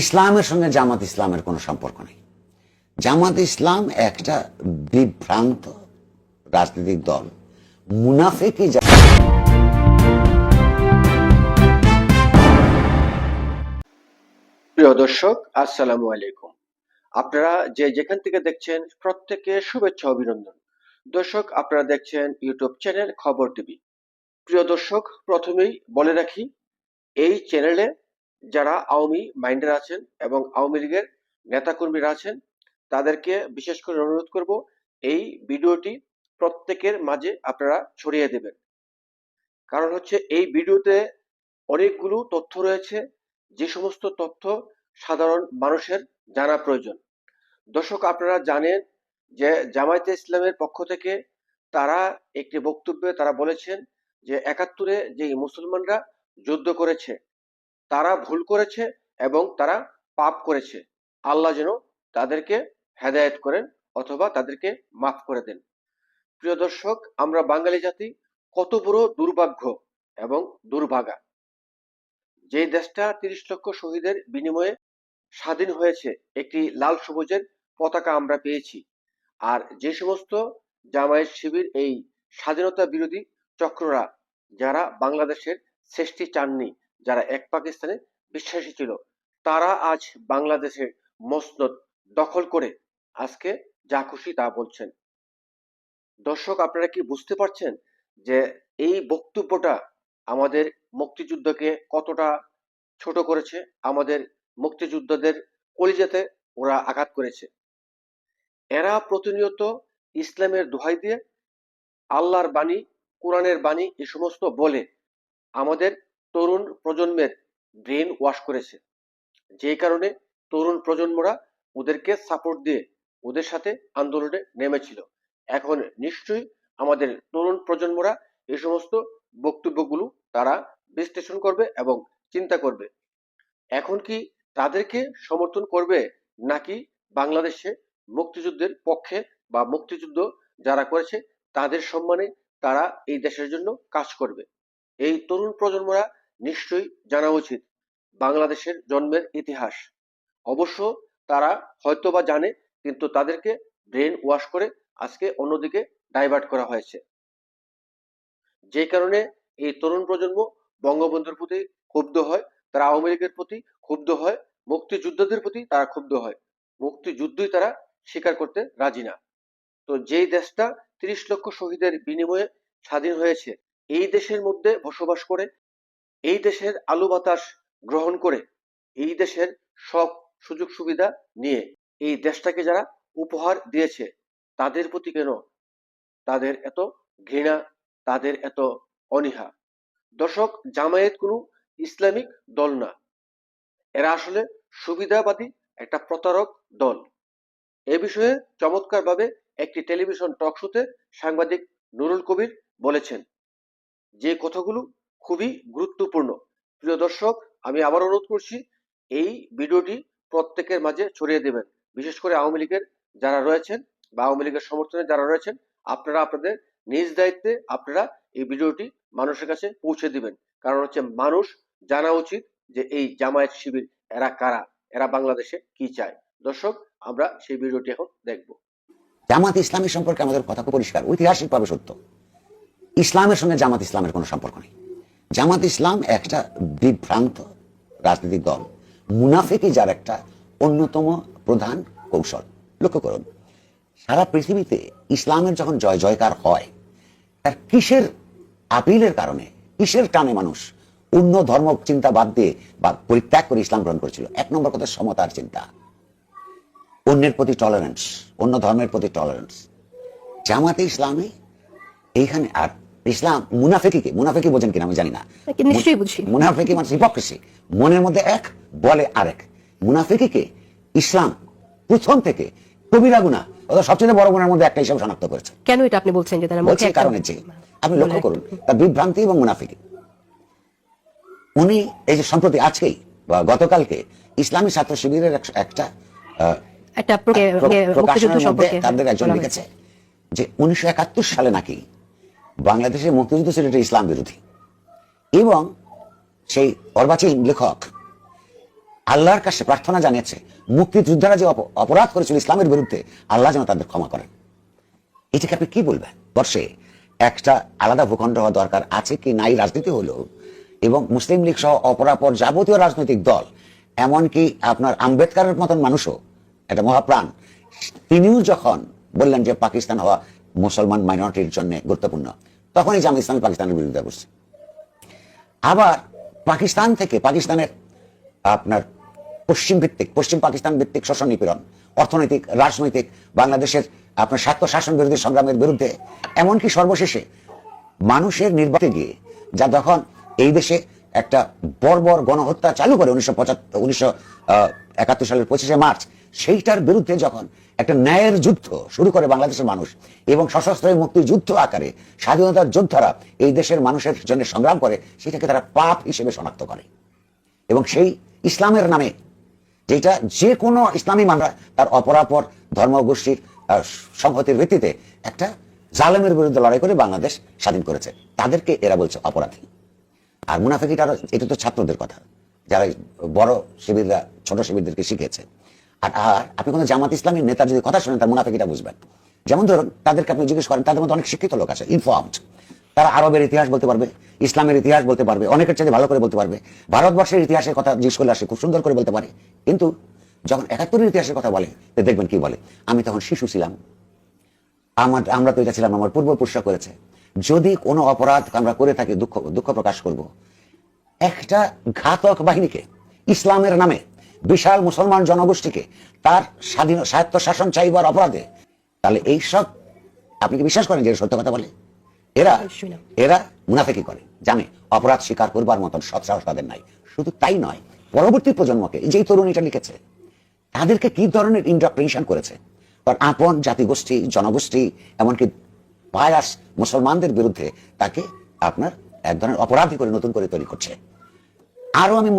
ইসলামের সঙ্গে জামাত ইসলামের কোনো সম্পর্ক নেই। জামাত ইসলাম একটা বিভ্রান্ত রাজনৈতিক দল। মুনাফেকি প্রিয় দর্শক, আসসালামু আলাইকুম। আপনারা যে যেখান থেকে দেখছেন প্রত্যেকে শুভেচ্ছা, অভিনন্দন। দর্শক, আপনারা দেখছেন ইউটিউব চ্যানেল খবর টিভি। প্রিয় দর্শক, প্রথমেই বলে রাখি, এই চ্যানেলে যারা আওয়ামী মাইন্ডের আছেন এবং আওয়ামী লীগের নেতাকর্মীরা আছেন, তাদেরকে বিশেষ করে অনুরোধ করব, এই ভিডিওটি প্রত্যেকের মাঝে আপনারা ছড়িয়ে দেবেন। কারণ হচ্ছে এই ভিডিওতে অনেকগুলো তথ্য রয়েছে, যে সমস্ত তথ্য সাধারণ মানুষের জানা প্রয়োজন। দর্শক, আপনারা জানেন যে জামায়াতে ইসলামের পক্ষ থেকে তারা একটি বক্তব্যে তারা বলেছেন যে একাত্তরে যে মুসলমানরা যুদ্ধ করেছে তারা ভুল করেছে এবং তারা পাপ করেছে। আল্লাহ যেন তাদেরকে হেদায়েত করেন অথবা তাদেরকে মাফ করে দেন। প্রিয় দর্শক, আমরা বাঙালি জাতি কত বড় দুর্ভাগ্য এবং দুর্ভাগা। যে দেশটা তিরিশ লক্ষ শহীদের বিনিময়ে স্বাধীন হয়েছে, একটি লাল সবুজের পতাকা আমরা পেয়েছি। আর যে সমস্ত জামায়াত শিবির এই স্বাধীনতা বিরোধী চক্ররা, যারা বাংলাদেশের সৃষ্টি চাননি যারা এক পাকিস্তানে বিশ্বাসী ছিল, তারা আজ বাংলাদেশের মসনদ দখল করে আজকে যা খুশি তা বলছেন। দর্শক, আপনারা কি বুঝতে পারছেন যে এই বক্তব্যটা আমাদের মুক্তিযুদ্ধকে কতটা ছোট করেছে? আমাদের মুক্তিযোদ্ধাদের কলিজাতে ওরা আঘাত করেছে। এরা প্রতিনিয়ত ইসলামের দোহাই দিয়ে আল্লাহর বাণী, কোরআনের বাণী, এ সমস্ত বলে আমাদের তরুণ প্রজন্মের ব্রেন ওয়াশ করেছে। যে কারণে তরুণ প্রজন্মরা ওদেরকে সাপোর্ট দিয়ে ওদের সাথে আন্দোলনে নেমেছিল। এখন নিশ্চয়ই আমাদের তরুণ প্রজন্মরা এই সমস্ত বক্তব্যগুলো তারা বিশ্লেষণ করবে এবং চিন্তা করবে। এখন কি তাদেরকে সমর্থন করবে নাকি বাংলাদেশে মুক্তিযুদ্ধের পক্ষে বা মুক্তিযুদ্ধ যারা করেছে তাদের সম্মানে তারা এই দেশের জন্য কাজ করবে? এই তরুণ প্রজন্মরা নিশ্চয়ই জানা উচিত বাংলাদেশের জন্মের ইতিহাস। অবশ্য তারা হয়তোবা জানে, কিন্তু তাদেরকে ব্রেন ওয়াশ করে আজকে অন্যদিকে ডাইভার্ট করা হয়েছে। যে কারণে এই তরুণ প্রজন্ম বঙ্গবন্ধুর প্রতি ক্ষুব্ধ হয়, তারা আওয়ামী লীগের প্রতি ক্ষুব্ধ হয়, মুক্তিযোদ্ধাদের প্রতি তারা ক্ষুব্ধ হয়। মুক্তিযুদ্ধই তারা স্বীকার করতে রাজি না। তো যেই দেশটা তিরিশ লক্ষ শহীদের বিনিময়ে স্বাধীন হয়েছে, এই দেশের মধ্যে বসবাস করে এই দেশের আলু বাতাস গ্রহণ করে এই দেশের সব সুযোগ সুবিধা নিয়ে এই দেশটাকে যারা উপহার দিয়েছে, তাদের প্রতি কেন তাদের এত ঘৃণা, তাদের এত অনীহা? দর্শক, জামায়াত কোনো ইসলামিক দল না। এরা আসলে সুবিধাবাদী একটা প্রতারক দল। এ বিষয়ে চমৎকারভাবে একটি টেলিভিশন টক শোতে সাংবাদিক নুরুল কবির বলেছেন, যে কথাগুলো খুবই গুরুত্বপূর্ণ। প্রিয় দর্শক, আমি আবার অনুরোধ করছি, এই ভিডিওটি প্রত্যেকের মাঝে ছড়িয়ে দেবেন। বিশেষ করে আওয়ামী লীগের যারা রয়েছেন বা আওয়ামী লীগের সমর্থনে যারা রয়েছেন, আপনারা আপনাদের নিজ দায়িত্বে আপনারা এই ভিডিওটি মানুষের কাছে পৌঁছে দিবেন। কারণ হচ্ছে মানুষ জানা উচিত যে এই জামায়াত শিবির এরা কারা, এরা বাংলাদেশে কি চায়। দর্শক, আমরা সেই ভিডিওটি এখন দেখব। জামাত ইসলামের সম্পর্কে আমাদের কথা খুব পরিষ্কার, ঐতিহাসিকভাবে সত্য। ইসলামের সঙ্গে জামাত ইসলামের কোনো সম্পর্ক নেই। জামাত ইসলাম একটা বিভ্রান্ত রাজনৈতিক দল। মুনাফেকি যার একটা অন্যতম প্রধান কৌশল। লক্ষ্য করুন, সারা পৃথিবীতে ইসলামের যখন জয় জয়কার হয়, তার কিসের আপিলের কারণে, কিসের টানে মানুষ অন্য ধর্ম চিন্তা বাদ দিয়ে বা পরিত্যাগ করে ইসলাম গ্রহণ করেছিল? এক নম্বর কথা সমতার চিন্তা। অন্যের প্রতি টলারেন্স অন্য ধর্মের প্রতি টলারেন্স জামাতে ইসলামে এইখানে আর ইসলাম মুনাফেকিকে মুনাফেকি বোঝেন কিনা আমি জানি না। নিশ্চয়ই বুঝি। মুনাফেকি মানে হিপোক্রেসি। মনের মধ্যে এক বলে আরেক। মুনাফেকিকে ইসলাম প্রথম থেকে কবিরা গুণা অথবা সবচেয়ে বড় গুণার মধ্যে একটা হিসাব শনাক্ত করেছে। কেন এটা আপনি বলছেন যে তারা বলছি কারণে যে আপনি লক্ষ্য করুন তার বিভ্রান্তি এবং মুনাফিকি। উনি এই যে সম্প্রতি আজকেই বা গতকালকে ইসলামী ছাত্র শিবিরের একটা একটা প্রকে- প্রকাশনের মধ্যে তাদের একজন লিখেছে যে উনিশশো একাত্তর সালে নাকি বাংলাদেশের মুক্তিযুদ্ধ ছিল এটা ইসলাম বিরোধী। এবং সেই অর্বাচীন লেখক আল্লাহর কাছে প্রার্থনা জানিয়েছে, মুক্তিযোদ্ধারা যে অপরাধ করেছিল ইসলামের বিরুদ্ধে, আল্লাহ যেন তাদের ক্ষমা করেন। এটাকে আপনি কি বলবেন? বর্ষে একটা আলাদা ভূখণ্ড হওয়া দরকার আছে কি নাই রাজনীতি হলো এবং মুসলিম লীগ সহ অপরাপর যাবতীয় রাজনৈতিক দল, এমনকি আপনার আম্বেদকারের মতন মানুষও, একটা মহাপ্রাণ, তিনিও যখন বললেন যে পাকিস্তান হওয়া মুসলমান মাইনরিটির জন্য গুরুত্বপূর্ণ। তখনই জামাত ইসলামী পাকিস্তানের বিরুদ্ধে বসছে আবার পাকিস্তান থেকে পাকিস্তানের আপনার পশ্চিম ভিত্তিক পশ্চিম পাকিস্তান ভিত্তিক শোষণ নিপীড়ন, অর্থনৈতিক, রাজনৈতিক, বাংলাদেশের আপনার স্বার্থ শাসন বিরোধী সংগ্রামের বিরুদ্ধে, এমনকি সর্বশেষে মানুষের নির্বাচনে গিয়ে, যা যখন এই দেশে একটা বর্বর গণহত্যা চালু করে উনিশশো পঁচাত্তর, উনিশশো সালের পঁচিশে মার্চ। সেইটার বিরুদ্ধে যখন একটা ন্যায়ের যুদ্ধ শুরু করে বাংলাদেশের মানুষ এবং সশস্ত্র মুক্তির যুদ্ধ আকারে স্বাধীনতার যোদ্ধারা এই দেশের মানুষের জন্য সংগ্রাম করে, সেটাকে তারা পাপ হিসেবে শনাক্ত করে। এবং সেই ইসলামের নামে যেটা যে কোনো ইসলামী মানরা তার অপরাপর ধর্মগোষ্ঠীর সংহতির ভিত্তিতে একটা জালেমের বিরুদ্ধে লড়াই করে বাংলাদেশ স্বাধীন করেছে। তাদেরকে এরা বলছে অপরাধী। আর মুনাফিকিটা এটা তো ছাত্রদের কথা। যারা বড় শিবিররা, ছোট শিবিরদেরকে শিখেছে আর আর আপনি কোনো জামাত ইসলামীর নেতার যদি কথা শুনেন, তার মুনাফিকিটা বুঝবেন। যেমন ধরুন, তাদেরকে আপনি জিজ্ঞেস করেন, তাদের মধ্যে অনেক শিক্ষিত লোক আছে ইনফর্মড তারা আরবের ইতিহাস বলতে পারবে, ইসলামের ইতিহাস বলতে পারবে, অনেকের চাইতে ভালো করে বলতে পারবে। ভারতবর্ষের ইতিহাসের কথা জিজ্ঞেস করলে আসে, খুব সুন্দর করে বলতে পারে। কিন্তু যখন একাত্তরের ইতিহাসের কথা বলে, তো দেখবেন কি বলে? আমি তখন শিশু ছিলাম। আমার, আমরা তো এটা ছিলাম, আমার পূর্বপুরুষরা করেছে। যদি কোনো অপরাধ আমরা করে থাকি দুঃখ দুঃখ প্রকাশ করব। একটা ঘাতক বাহিনীকে ইসলামের নামে বিশাল মুসলমান জনগোষ্ঠীকে তার স্বাধীন স্বায়ত্ত শাসন চাইবার অপরাধে তাহলে এইসব আপনি কি বিশ্বাস করেন যে সত্য কথা বলে? এরা। এরা মুনাফেকি করে জানে অপরাধ স্বীকার করবার মতন সৎসাহস তাদের নাই। শুধু তাই নয় পরবর্তী প্রজন্মকে এই যে তরুণীটা লিখেছে তাদেরকে কি ধরনের ইন্টারপ্রিনেশন করেছে? কারণ আপন জাতিগোষ্ঠী জনগোষ্ঠী এমনকি বায়াস মুসলমানদের বিরুদ্ধে তাকে আপনার এক ধরনের অপরাধী করে নতুন করে তৈরি করছে। আরও আমি